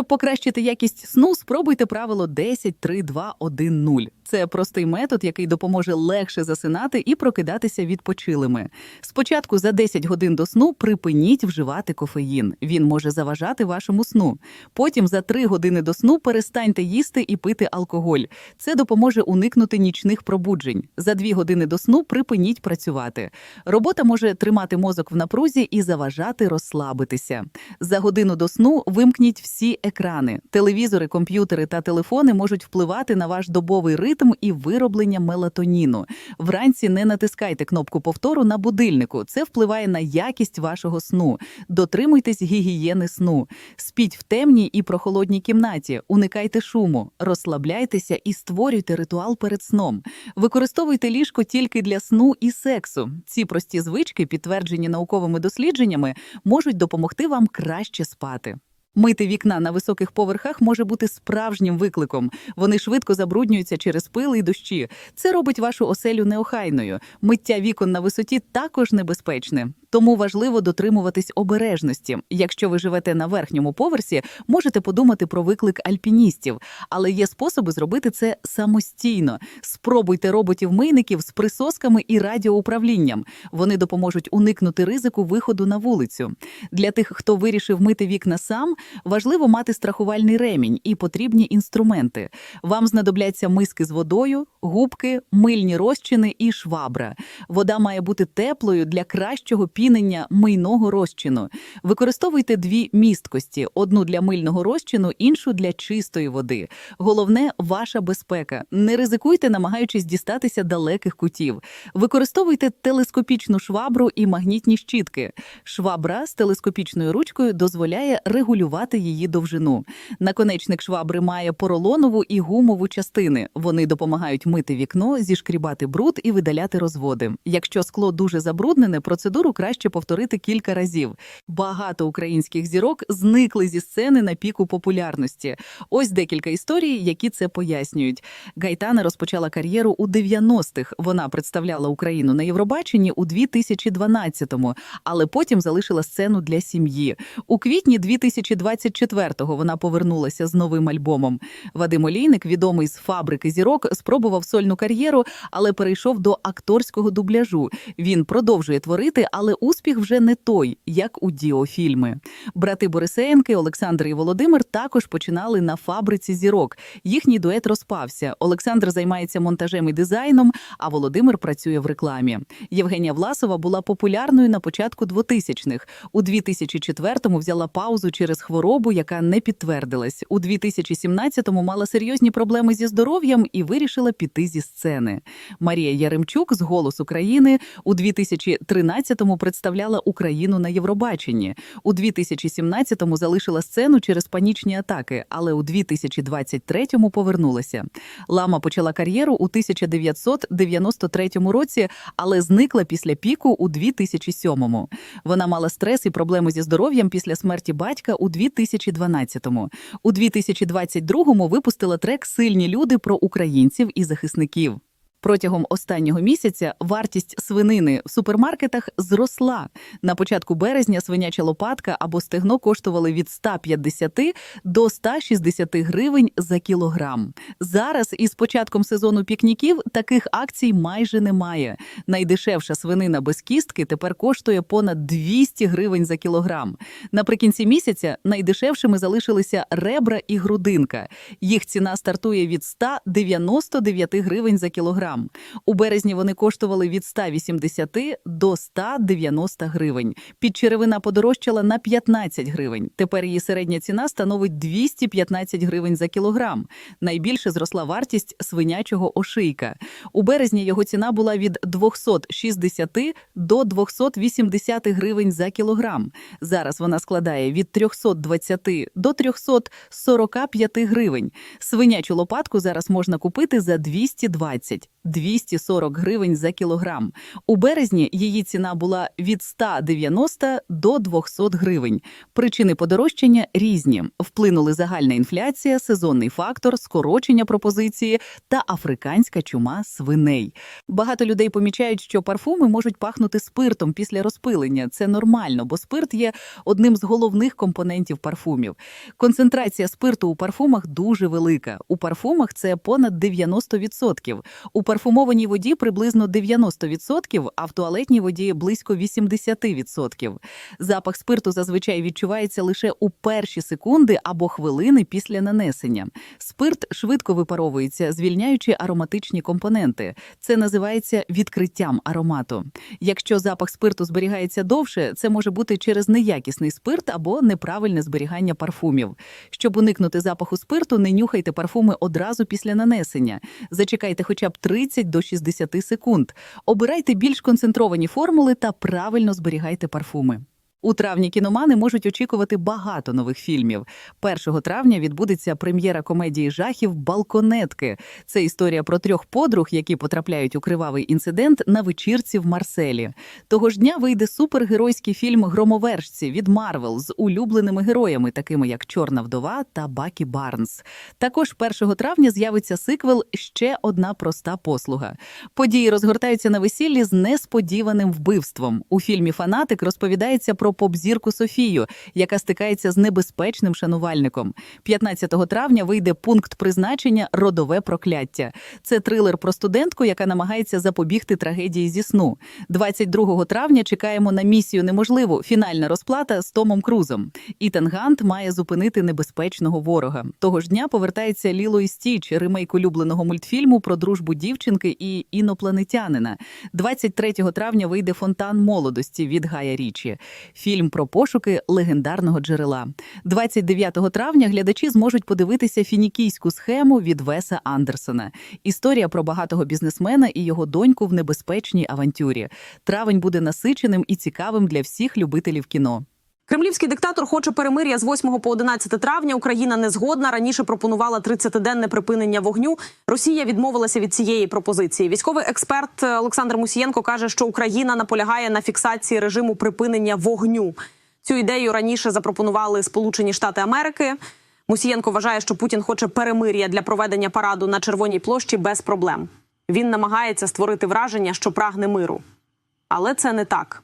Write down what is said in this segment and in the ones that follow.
Щоб покращити якість сну, спробуйте правило 10, 3, 2, 1, 0. Це простий метод, який допоможе легше засинати і прокидатися відпочилими. Спочатку за 10 годин до сну припиніть вживати кофеїн. Він може заважати вашому сну. Потім за 3 години до сну перестаньте їсти і пити алкоголь. Це допоможе уникнути нічних пробуджень. За 2 години до сну припиніть працювати. Робота може тримати мозок в напрузі і заважати розслабитися. За годину до сну вимкніть всі екрани. Телевізори, комп'ютери та телефони можуть впливати на ваш добовий ритм і вироблення мелатоніну. Вранці не натискайте кнопку повтору на будильнику. Це впливає на якість вашого сну. Дотримуйтесь гігієни сну. Спіть в темній і прохолодній кімнаті, уникайте шуму, розслабляйтеся і створюйте ритуал перед сном. Використовуйте ліжко тільки для сну і сексу. Ці прості звички, підтверджені науковими дослідженнями, можуть допомогти вам краще спати. Мити вікна на високих поверхах може бути справжнім викликом. Вони швидко забруднюються через пили і дощі. Це робить вашу оселю неохайною. Миття вікон на висоті також небезпечне. Тому важливо дотримуватись обережності. Якщо ви живете на верхньому поверсі, можете подумати про виклик альпіністів, але є способи зробити це самостійно. Спробуйте роботів-мийників з присосками і радіоуправлінням. Вони допоможуть уникнути ризику виходу на вулицю. Для тих, хто вирішив мити вікна сам, важливо мати страхувальний ремінь і потрібні інструменти. Вам знадобляться миски з водою, губки, мильні розчини і швабра. Вода має бути теплою для кращого пінення мийного розчину. Використовуйте дві місткості: одну для мильного розчину, іншу для чистої води. Головне ваша безпека. Не ризикуйте, намагаючись дістатися далеких кутів. Використовуйте телескопічну швабру і магнітні щітки. Швабра з телескопічною ручкою дозволяє регулювати її довжину. Наконечник швабри має поролонову і гумову частини. Вони допомагають мити вікно, зішкрібати бруд і видаляти розводи. Якщо скло дуже забруднене, процедуру краще повторити кілька разів. Багато українських зірок зникли зі сцени на піку популярності. Ось декілька історій, які це пояснюють. Гайтана розпочала кар'єру у 90-х. Вона представляла Україну на Євробаченні у 2012-му, але потім залишила сцену для сім'ї. У квітні 2024-го вона повернулася з новим альбомом. Вадим Олійник, відомий з фабрики зірок, спробував сольну кар'єру, але перейшов до акторського дубляжу. Він продовжує творити, але успіх вже не той, як у діофільми. Брати Борисеєнки, Олександр і Володимир також починали на фабриці зірок. Їхній дует розпався. Олександр займається монтажем і дизайном, а Володимир працює в рекламі. Євгенія Власова була популярною на початку 2000-х. У 2004-му взяла паузу через хворобу, яка не підтвердилась. У 2017-му мала серйозні проблеми зі здоров'ям і вирішила піти зі сцени. Марія Яремчук з «Голос України» у 2013-му представляла Україну на Євробаченні. У 2017-му залишила сцену через панічні атаки, але у 2023-му повернулася. Лама почала кар'єру у 1993 році, але зникла після піку у 2007-му. Вона мала стрес і проблеми зі здоров'ям після смерті батька у 2012-му. У 2022-му випустила трек Сильні люди про українців і захисників. Протягом останнього місяця вартість свинини в супермаркетах зросла. На початку березня свиняча лопатка або стегно коштували від 150 до 160 гривень за кілограм. Зараз із початком сезону пікніків таких акцій майже немає. Найдешевша свинина без кістки тепер коштує понад 200 гривень за кілограм. Наприкінці місяця найдешевшими залишилися ребра і грудинка. Їх ціна стартує від 199 гривень за кілограм. У березні вони коштували від 180 до 190 гривень. Підчеревина подорожчала на 15 гривень. Тепер її середня ціна становить 215 гривень за кілограм. Найбільше зросла вартість свинячого ошийка. У березні його ціна була від 260 до 280 гривень за кілограм. Зараз вона складає від 320 до 345 гривень. Свинячу лопатку зараз можна купити за 220. 240 гривень за кілограм. У березні її ціна була від 190 до 200 гривень. Причини подорожчання різні. Вплинули загальна інфляція, сезонний фактор, скорочення пропозиції та африканська чума свиней. Багато людей помічають, що парфуми можуть пахнути спиртом після розпилення. Це нормально, бо спирт є одним з головних компонентів парфумів. Концентрація спирту у парфумах дуже велика. У парфумах це понад 90%. У парфумованій воді приблизно 90%, а в туалетній воді близько 80%. Запах спирту зазвичай відчувається лише у перші секунди або хвилини після нанесення. Спирт швидко випаровується, звільняючи ароматичні компоненти. Це називається відкриттям аромату. Якщо запах спирту зберігається довше, це може бути через неякісний спирт або неправильне зберігання парфумів. Щоб уникнути запаху спирту, не нюхайте парфуми одразу після нанесення. Зачекайте хоча б 30 до 60 секунд. Обирайте більш концентровані формули та правильно зберігайте парфуми. У травні кіномани можуть очікувати багато нових фільмів. 1 травня відбудеться прем'єра комедії жахів Балконетки. Це історія про трьох подруг, які потрапляють у кривавий інцидент на вечірці в Марселі. Того ж дня вийде супергеройський фільм Громовержці від Марвел з улюбленими героями, такими як Чорна вдова та Бакі Барнс. Також 1 травня з'явиться сиквел Ще одна проста послуга. Події розгортаються на весіллі з несподіваним вбивством. У фільмі Фанатик розповідається про поп-зірку Софію, яка стикається з небезпечним шанувальником. 15 травня вийде пункт призначення Родове прокляття. Це трилер про студентку, яка намагається запобігти трагедії зі сну. 22 травня чекаємо на місію неможливу. Фінальна розплата з Томом Крузом. Ітан Гант має зупинити небезпечного ворога. Того ж дня повертається Ліло і Стіч, ремейк улюбленого мультфільму про дружбу дівчинки і інопланетянина. 23 травня вийде фонтан молодості від Гая Річі. Фільм про пошуки легендарного джерела. 29 травня глядачі зможуть подивитися фінікійську схему від Веса Андерсона. Історія про багатого бізнесмена і його доньку в небезпечній авантюрі. Травень буде насиченим і цікавим для всіх любителів кіно. Кремлівський диктатор хоче перемир'я з 8 по 11 травня. Україна не згодна. Раніше пропонувала 30-денне припинення вогню. Росія відмовилася від цієї пропозиції. Військовий експерт Олександр Мусієнко каже, що Україна наполягає на фіксації режиму припинення вогню. Цю ідею раніше запропонували Сполучені Штати Америки. Мусієнко вважає, що Путін хоче перемир'я для проведення параду на Червоній площі без проблем. Він намагається створити враження, що прагне миру, але це не так.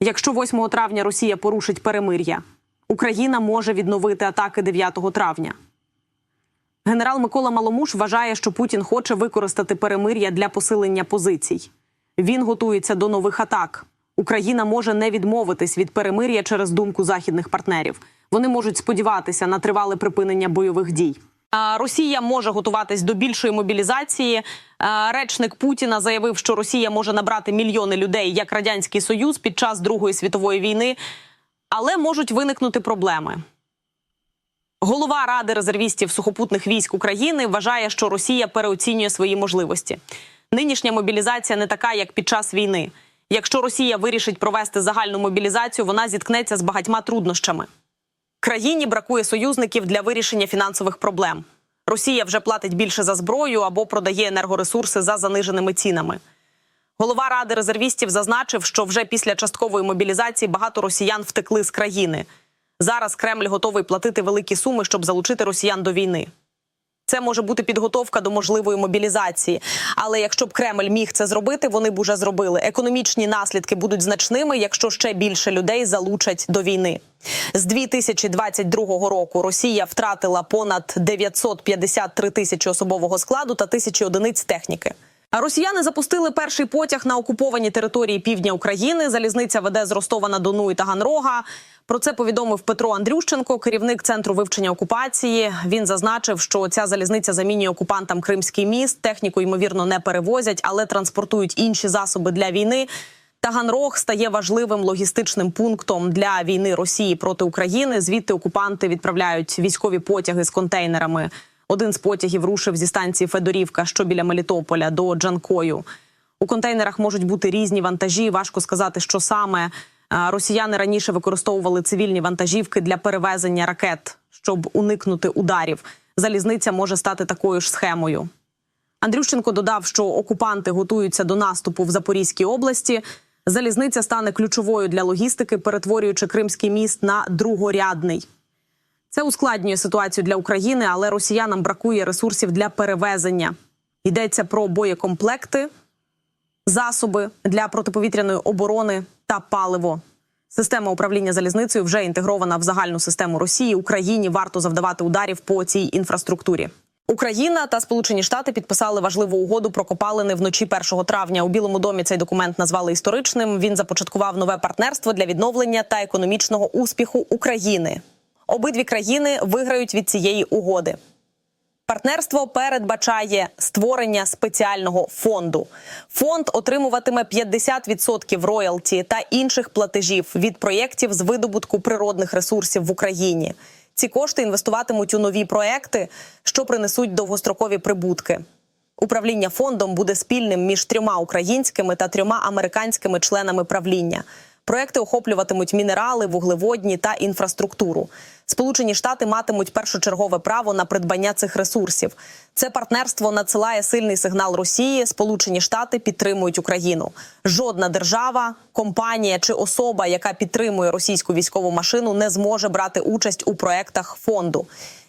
Якщо 8 травня Росія порушить перемир'я, Україна може відновити атаки 9 травня. Генерал Микола Маломуш вважає, що Путін хоче використати перемир'я для посилення позицій. Він готується до нових атак. Україна може не відмовитись від перемир'я через думку західних партнерів. Вони можуть сподіватися на тривале припинення бойових дій. Росія може готуватись до більшої мобілізації. Речник Путіна заявив, що Росія може набрати мільйони людей як радянський союз під час Другої світової війни, але можуть виникнути проблеми. Голова Ради резервістів сухопутних військ України вважає, що Росія переоцінює свої можливості. Нинішня мобілізація не така, як під час війни. Якщо Росія вирішить провести загальну мобілізацію, вона зіткнеться з багатьма труднощами. Країні бракує союзників для вирішення фінансових проблем. Росія вже платить більше за зброю або продає енергоресурси за заниженими цінами. Голова ради резервістів зазначив, що вже після часткової мобілізації багато росіян втекли з країни. Зараз Кремль готовий платити великі суми, щоб залучити росіян до війни. Це може бути підготовка до можливої мобілізації. Але якщо б Кремль міг це зробити, вони б уже зробили. Економічні наслідки будуть значними, якщо ще більше людей залучать до війни. З 2022 року Росія втратила понад 953 тисячі особового складу та тисячі одиниць техніки. Росіяни запустили перший потяг на окуповані території півдня України. Залізниця веде з Ростова на Дону і Таганрога. Про це повідомив Петро Андрющенко, керівник центру вивчення окупації. Він зазначив, що ця залізниця замінює окупантам Кримський міст. Техніку ймовірно не перевозять, але транспортують інші засоби для війни. Таганрог стає важливим логістичним пунктом для війни Росії проти України. Звідти окупанти відправляють військові потяги з контейнерами. Один з потягів рушив зі станції Федорівка, що біля Мелітополя, до Джанкою. У контейнерах можуть бути різні вантажі. Важко сказати, що саме росіяни раніше використовували цивільні вантажівки для перевезення ракет, щоб уникнути ударів. Залізниця може стати такою ж схемою. Андрющенко додав, що окупанти готуються до наступу в Запорізькій області. Залізниця стане ключовою для логістики, перетворюючи Кримський міст на другорядний. Це ускладнює ситуацію для України, але росіянам бракує ресурсів для перевезення. Йдеться про боєкомплекти, засоби для протиповітряної оборони та паливо. Система управління залізницею вже інтегрована в загальну систему Росії. Україні варто завдавати ударів по цій інфраструктурі. Україна та Сполучені Штати підписали важливу угоду про копалини вночі 1 травня. У Білому домі цей документ назвали історичним. Він започаткував нове партнерство для відновлення та економічного успіху України. Обидві країни виграють від цієї угоди. Партнерство передбачає створення спеціального фонду. Фонд отримуватиме 50% роялті та інших платежів від проєктів з видобутку природних ресурсів в Україні. Ці кошти інвестуватимуть у нові проекти, що принесуть довгострокові прибутки. Управління фондом буде спільним між трьома українськими та трьома американськими членами правління. Проекти охоплюватимуть мінерали, вуглеводні та інфраструктуру. Сполучені Штати матимуть першочергове право на придбання цих ресурсів. Це партнерство надсилає сильний сигнал Росії. Сполучені Штати підтримують Україну. Жодна держава, компанія чи особа, яка підтримує російську військову машину, не зможе брати участь у проектах фонду.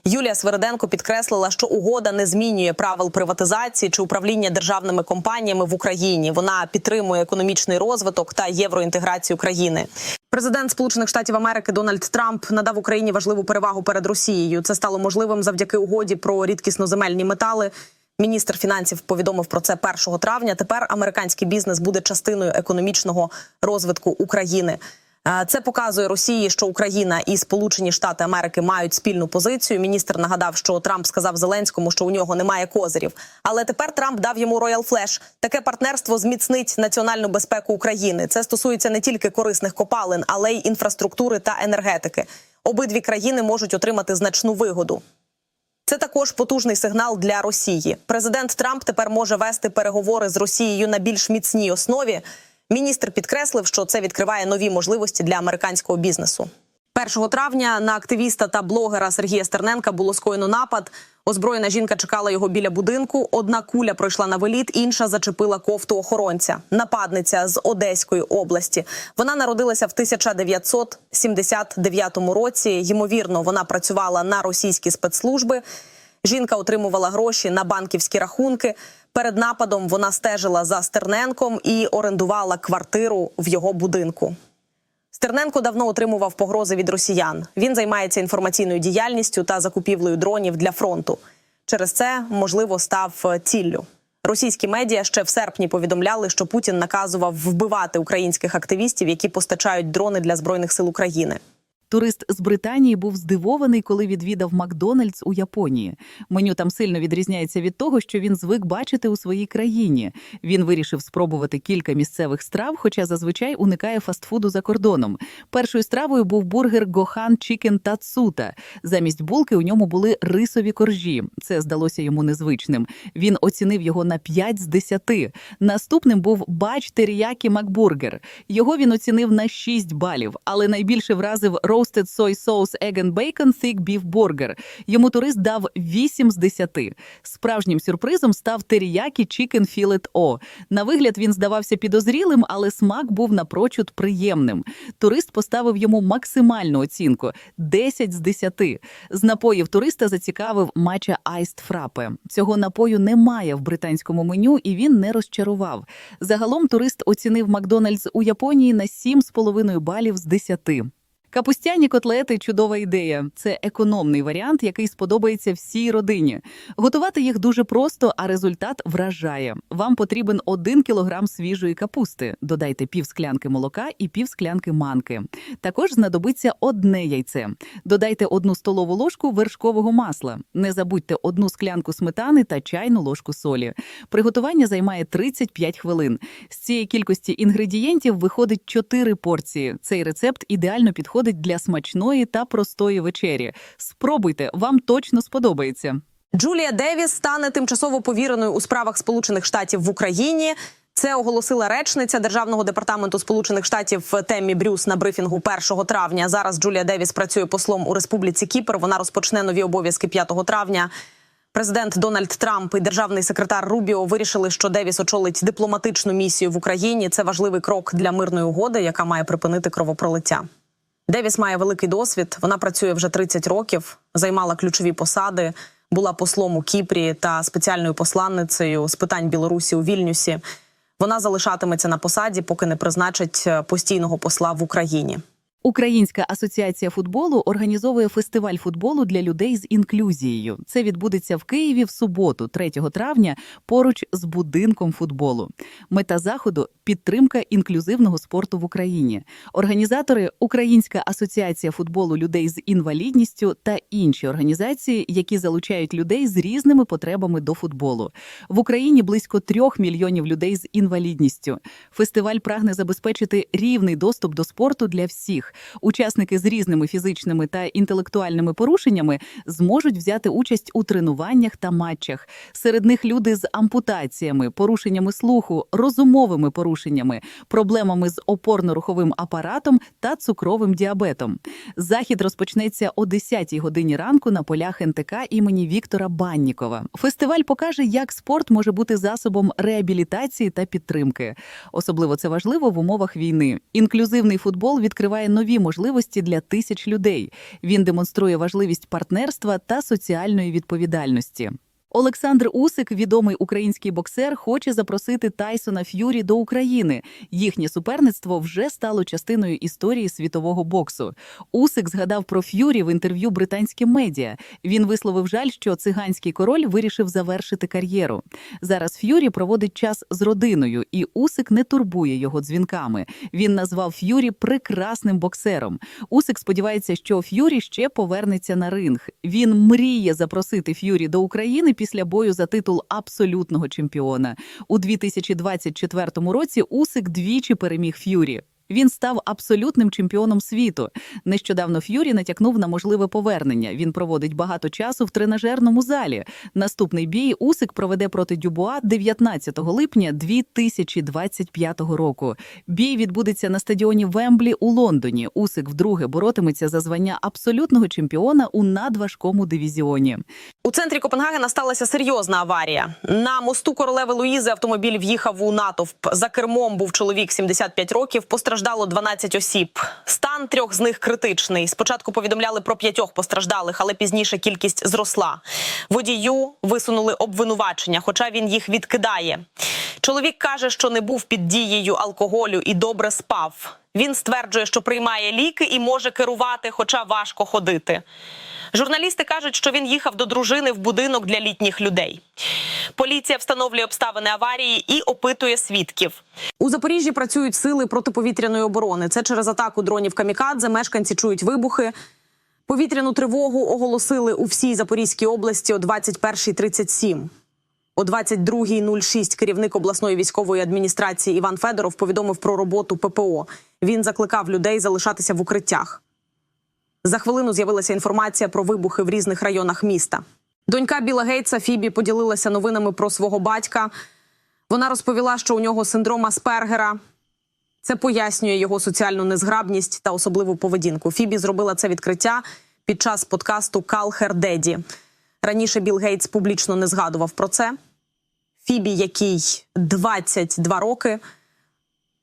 Юлія Свериденко підкреслила, що угода не змінює правил приватизації чи управління державними компаніями в Україні. Вона підтримує економічний розвиток та євроінтеграцію країни. Президент Сполучених Штатів Америки Дональд Трамп надав Україні важливу перевагу перед Росією. Це стало можливим завдяки угоді про рідкісноземельні метали. Міністр фінансів повідомив про це 1 травня. Тепер американський бізнес буде частиною економічного розвитку України. Е, Це показує Росії, що Україна і Сполучені Штати Америки мають спільну позицію. Міністр нагадав, що Трамп сказав Зеленському, що у нього немає козирів. Але тепер Трамп дав йому Royal Flash. Таке партнерство зміцнить національну безпеку України. Це стосується не тільки корисних копалин, але й інфраструктури та енергетики. Обидві країни можуть отримати значну вигоду. Це також потужний сигнал для Росії. Президент Трамп тепер може вести переговори з Росією на більш міцній основі. Міністр підкреслив, що це відкриває нові можливості для американського бізнесу. 1 травня на активіста та блогера Сергія Стерненка було скоєно напад. Озброєна жінка чекала його біля будинку. Одна куля пройшла на виліт, інша зачепила кофту охоронця. Нападниця з Одеської області. Вона народилася в 1979 році. Ймовірно, вона працювала на російські спецслужби. Жінка отримувала гроші на банківські рахунки. Перед нападом вона стежила за Стерненком і орендувала квартиру в його будинку. Стерненко давно отримував погрози від росіян. Він займається інформаційною діяльністю та закупівлею дронів для фронту. Через це, можливо, став е, ціллю. Російські медіа ще в серпні повідомляли, що Путін наказував вбивати українських активістів, які постачають дрони для збройних сил України. Турист з Британії був здивований, коли відвідав Макдональдс у Японії. Меню там сильно відрізняється від того, що він звик бачити у своїй країні. Він вирішив спробувати кілька місцевих страв, хоча зазвичай уникає фастфуду за кордоном. Першою стравою був бургер Гохан Чікен Тацута. Замість булки у ньому були рисові коржі. Це здалося йому незвичним. Він оцінив його на 5 з 10. Наступним був бач теріякі Макбургер. Його він оцінив на 6 балів, але найбільше вразив Roasted Soy Sauce Egg and Bacon Thick Beef Burger. Йому турист дав 8 з 10. Справжнім сюрпризом став теріякі Chicken Fillet O. На вигляд він здавався підозрілим, але смак був напрочуд приємним. Турист поставив йому максимальну оцінку 10 з 10. З напоїв туриста зацікавив матча Iced Frappe. Цього напою немає в британському меню, і він не розчарував. Загалом турист оцінив Макдональдс у Японії на 7,5 балів з 10. Капустяні котлети чудова ідея. Це економний варіант, який сподобається всій родині. Готувати їх дуже просто, а результат вражає. Вам потрібен 1 кілограм свіжої капусти. Додайте пів склянки молока і пів склянки манки. Також знадобиться одне яйце. Додайте одну столову ложку вершкового масла. Не забудьте одну склянку сметани та чайну ложку солі. Приготування займає 35 хвилин. З цієї кількості інгредієнтів виходить 4 порції. Цей рецепт ідеально підходить для смачної та простої вечері. Спробуйте, вам точно сподобається. Джулія Девіс стане тимчасово повіреною у справах Сполучених Штатів в Україні. Це оголосила речниця Державного департаменту Сполучених Штатів Теммі Брюс на брифінгу 1 травня. Зараз Джулія Девіс працює послом у Республіці Кіпр. Вона розпочне нові обов'язки 5 травня. Президент Дональд Трамп і державний секретар Рубіо вирішили, що Девіс очолить дипломатичну місію в Україні. Це важливий крок для мирної угоди, яка має припинити кровопролиття. Девіс має великий досвід. Вона працює вже 30 років, займала ключові посади, була послом у Кіпрі та спеціальною посланницею з питань Білорусі у Вільнюсі. Вона залишатиметься на посаді, поки не призначать е, постійного посла в Україні. Українська асоціація футболу організовує фестиваль футболу для людей з інклюзією. Це відбудеться в Києві в суботу, 3 травня, поруч з будинком футболу. Мета заходу підтримка інклюзивного спорту в Україні. Організатори Українська асоціація футболу людей з інвалідністю та інші організації, які залучають людей з різними потребами до футболу. В Україні близько трьох мільйонів людей з інвалідністю. Фестиваль прагне забезпечити рівний доступ до спорту для всіх. Учасники з різними фізичними та інтелектуальними порушеннями зможуть взяти участь у тренуваннях та матчах. Серед них люди з ампутаціями, порушеннями слуху, розумовими порушеннями, проблемами з опорно-руховим апаратом та цукровим діабетом. Захід розпочнеться о 10-й годині ранку на полях НТК імені Віктора Баннікова. Фестиваль покаже, як спорт може бути засобом реабілітації та підтримки. Особливо це важливо в умовах війни. Інклюзивний футбол відкриває нові можливості для тисяч людей. Він демонструє важливість партнерства та соціальної відповідальності. Олександр Усик, відомий український боксер, хоче запросити Тайсона Ф'юрі до України. Їхнє суперництво вже стало частиною історії світового боксу. Усик згадав про Ф'юрі в інтерв'ю британським медіа. Він висловив жаль, що циганський король вирішив завершити кар'єру. Зараз Ф'юрі проводить час з родиною, і Усик не турбує його дзвінками. Він назвав Ф'юрі прекрасним боксером. Усик сподівається, що Ф'юрі ще повернеться на ринг. Він мріє запросити Ф'юрі до України після бою за титул абсолютного чемпіона. У 2024 році Усик двічі переміг Ф'юрі. Він став абсолютним чемпіоном світу. Нещодавно Ф'юрі натякнув на можливе повернення. Він проводить багато часу в тренажерному залі. Наступний бій Усик проведе проти Дюбуа 19 липня 2025 року. Бій відбудеться на стадіоні Вемблі у Лондоні. Усик вдруге боротиметься за звання абсолютного чемпіона у надважкому дивізіоні. У центрі Копенгагена сталася серйозна аварія. На мосту королеви Луїзи автомобіль в'їхав у натовп. За кермом був чоловік 75 років. Постраждало 12 осіб. Стан трьох з них критичний. Спочатку повідомляли про п'ятьох постраждалих, але пізніше кількість зросла. Водію висунули обвинувачення, хоча він їх відкидає. Чоловік каже, що не був під дією алкоголю і добре спав. Він стверджує, що приймає ліки і може керувати, хоча важко ходити. Журналісти кажуть, що він їхав до дружини в будинок для літніх людей. Поліція встановлює обставини аварії і опитує свідків. У Запоріжжі працюють сили протиповітряної оборони. Це через атаку дронів камікадзе. Мешканці чують вибухи. Повітряну тривогу оголосили у всій Запорізькій області о 21.37. О 22.06 керівник обласної військової адміністрації Іван Федоров повідомив про роботу ППО. Він закликав людей залишатися в укриттях. За хвилину з'явилася інформація про вибухи в різних районах міста. Донька Біла Гейтса Фібі поділилася новинами про свого батька. Вона розповіла, що у нього синдром Аспергера. Це пояснює його соціальну незграбність та особливу поведінку. Фібі зробила це відкриття під час подкасту Калхер Деді. Раніше Білл Гейтс публічно не згадував про це. Фібі, якій 22 роки,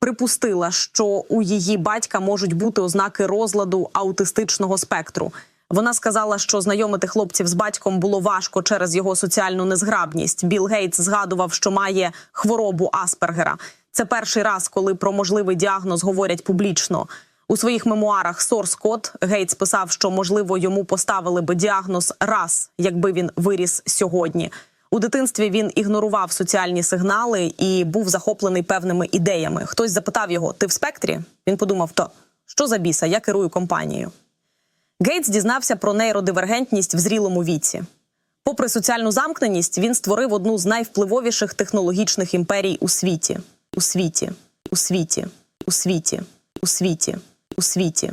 припустила, що у її батька можуть бути ознаки розладу аутистичного спектру. Вона сказала, що знайомити хлопців з батьком було важко через його соціальну незграбність. Білл Гейтс згадував, що має хворобу Аспергера. Це перший раз, коли про можливий діагноз говорять публічно. У своїх мемуарах Сорс Код Гейтс писав, що можливо йому поставили би діагноз раз, якби він виріс сьогодні. У дитинстві він ігнорував соціальні сигнали і був захоплений певними ідеями. Хтось запитав його: Ти в спектрі? Він подумав: то що за біса? Я керую компанією. Гейтс дізнався про нейродивергентність в зрілому віці. Попри соціальну замкненість, він створив одну з найвпливовіших технологічних імперій у світі. У світі, у світі, у світі, у світі, у світі.